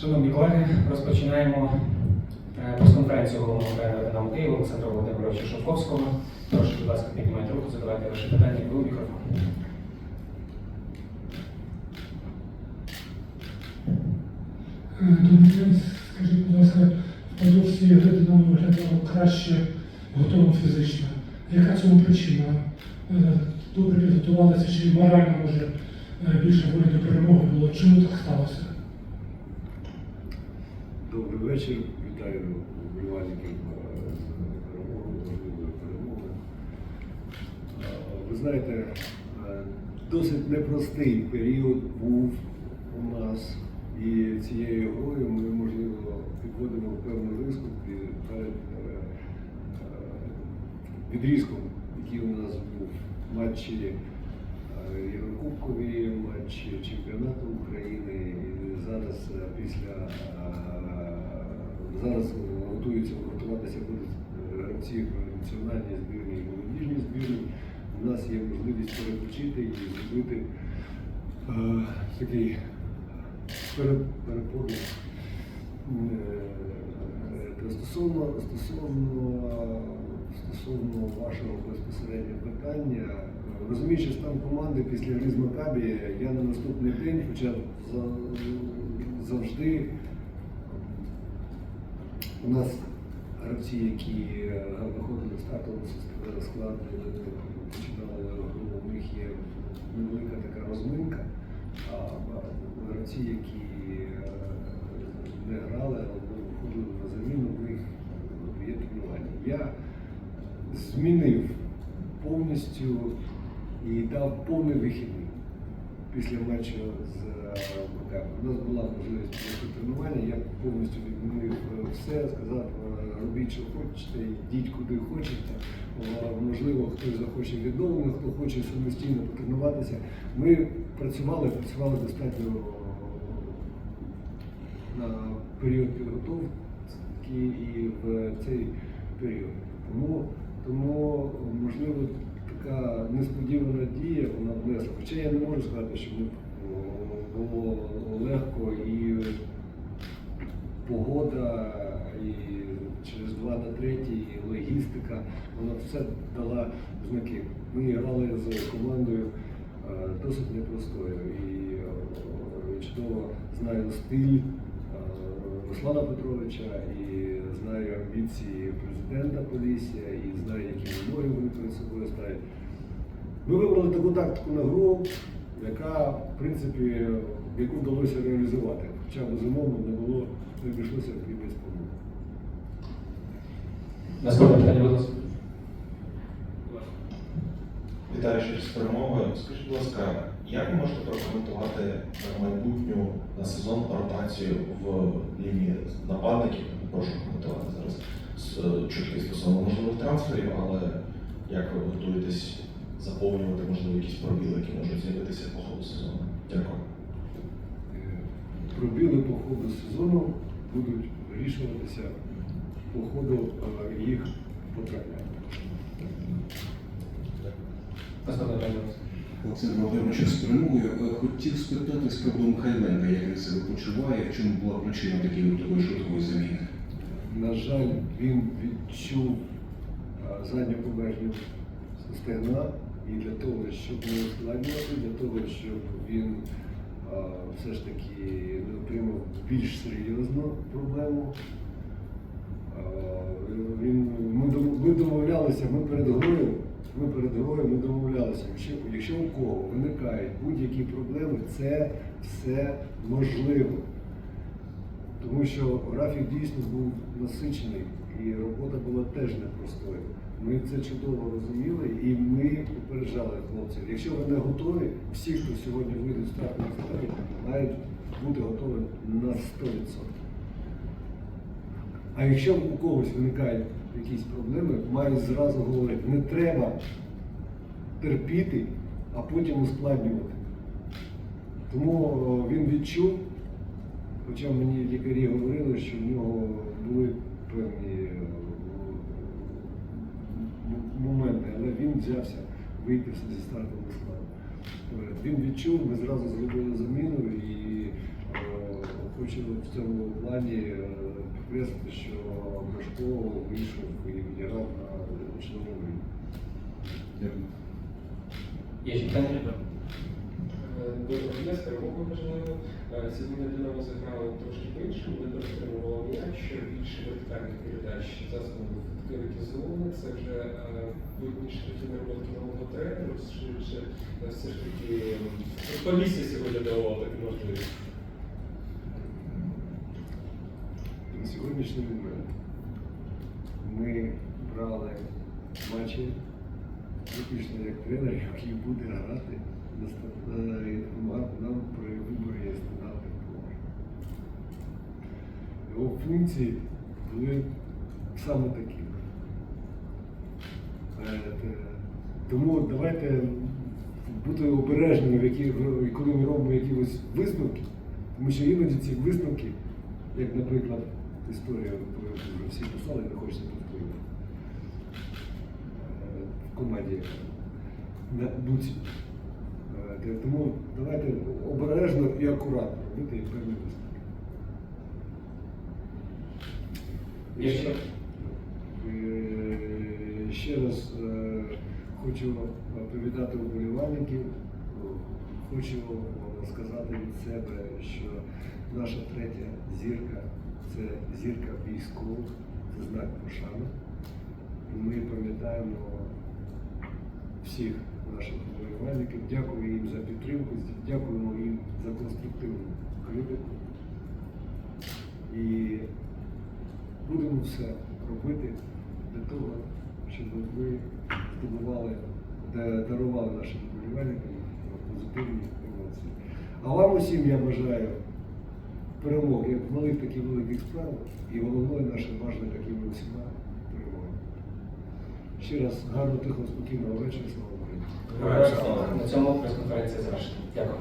Шановні колеги, розпочинаємо е, прес-конференцію головного тренера «Динамо Києва» Олександра Володимировича Шовковського. Прошу, будь ласка, піднімайте руку, задавайте ваші питання у мікрофон. Добрий день. Скажіть, будь ласка, впродовж цієї гри Динамо виглядало краще, готово фізично. Яка цьому причина? Е, Добре підготувалися чи морально може е, більше до перемоги було? Чому так сталося? Добрий вечір. Вітаю вболівальників е, з перемогою, важливою перемогою. Е, Ви знаєте, е, досить непростий період був у нас. І цією грою ми, можливо, підводимо певну риску перед відрізком, який у нас був в матчі Єврокубкові, матчі чемпіонату України. Зараз е, після е, зараз готуються готуватися будуть е, гравці національній збірній і молодіжній збірні. У нас є можливість переключити і зробити е, такий пере- переповнення. Е, та Стосовно, стосовно, стосовно вашого безпосередньо питання, е, розуміючи стан команди після гри з Макабі, я на наступний день, хоча завжди у нас гравці, які е, виходили в стартовому склад- складі, починали гру, у них є невелика така розминка, а гравці, які е, не грали, або виходили на заміну, у них є тренування. Змінив повністю і дав повний вихідний після матчу з е, У нас була можливість тренування, я повністю відмінив е, все, сказав, е, робіть, що хочете, йдіть куди хочете. Можливо, хтось захоче відновлення, хто хоче самостійно потренуватися. Ми працювали, працювали достатньо на період підготовки і в цей період. Тому, тому можливо, така несподівана дія вона внесла. Хоча я не можу сказати, що було легко і погода, і через два на третій, і логістика, вона все дала знаки. Ми грали з командою е, досить непростою і е, чудово знаю стиль Руслана Петровича і знаю амбіції президента Полісся, і знаю, які вимоги вони перед собою ставлять. Ми вибрали таку тактику на гру, яка, в принципі, яку вдалося реалізувати. Хоча безумовно не було, не обійшлося і без помилок. Наступне питання, будь ласка. Вітаю ще з перемогою. Скажіть, будь ласка, як ви можете прокоментувати майбутню на сезон ротацію в лінії нападників? Прошу коментувати зараз з е, чутки стосовно можливих трансферів, але як ви готуєтесь заповнювати можливо якісь пробіли, які можуть з'явитися по ходу сезону? Дякую. Пробіли по ходу сезону будуть вирішуватися по ходу е, їх потрапляння. Будь Володимирович, з перемогою Е, хотів спитати з приводу Михайленка, як він себе почуває, в чому була причина такої такої швидкої заміни. На жаль, він відчув задню поверхню стегна, і для того, щоб не ускладнювати, для того, щоб він а, все ж таки не отримав більш серйозну проблему. а, Він, ми, ми домовлялися, ми перед грою, ми перед ми домовлялися, якщо, якщо у кого виникають будь-які проблеми, це все можливо. Тому що графік дійсно був насичений і робота була теж непростою. Ми це чудово розуміли і ми попереджали хлопців. Якщо ви не готові, всі, хто сьогодні вийдуть з стартових складів, мають бути готові на 100%. А якщо у когось виникають якісь проблеми, мають зразу говорити, не треба терпіти, а потім ускладнювати. Тому він відчув, хоча мені лікарі говорили, що в нього були певні е, моменти, але він взявся вийти зі стартового складу. Е, Він відчув, ми зразу зробили заміну. В цьому плані е, підкреслити, що Брашко вийшов і відіграв на чудовому рівні. Дякую. Є ще питання? Доброго дня, з перемогою важливо. Е, Сьогодні Динамо заграло трошки по-іншому, не дотримувало м'яч, більше вертикальних передач засобів ефективізовано. Це вже е, видніше на роботи нового тренеру, чи, чи е, все ж таки полісся сьогодні давало таку можливість. На сьогоднішній момент ми брали матчі виключно як тренер, який буде грати ста- е, допомагати нам при виборі стандартних положень. Його функції були саме такі. Тому давайте бути обережними, коли ми робимо якісь висновки, тому що іноді ці висновки, як, наприклад, історія, про яку вже всі писали, не хочеться повторювати. Е, В команді на Буці. Е, Тому давайте обережно і акуратно робити певні висновки. Ще? Е, Ще раз хочу привітати вболівальників. Хочу сказати від себе, що наша третя зірка це зірка військових, це знак пошани. Ми пам'ятаємо всіх наших вболівальників. Дякую їм за підтримку, дякуємо їм за конструктивну критику. І будемо все робити для того, щоб ви здобували, дарували нашим вболівальникам позитивні емоції. А вам усім я бажаю перемоги як малих, так і великих справах. І головною наше бажання, як і всіма, перемоги. Ще раз гарного, тихого, спокійного вечора, слава Україні! На цьому прес-конференція завершена. Дякую.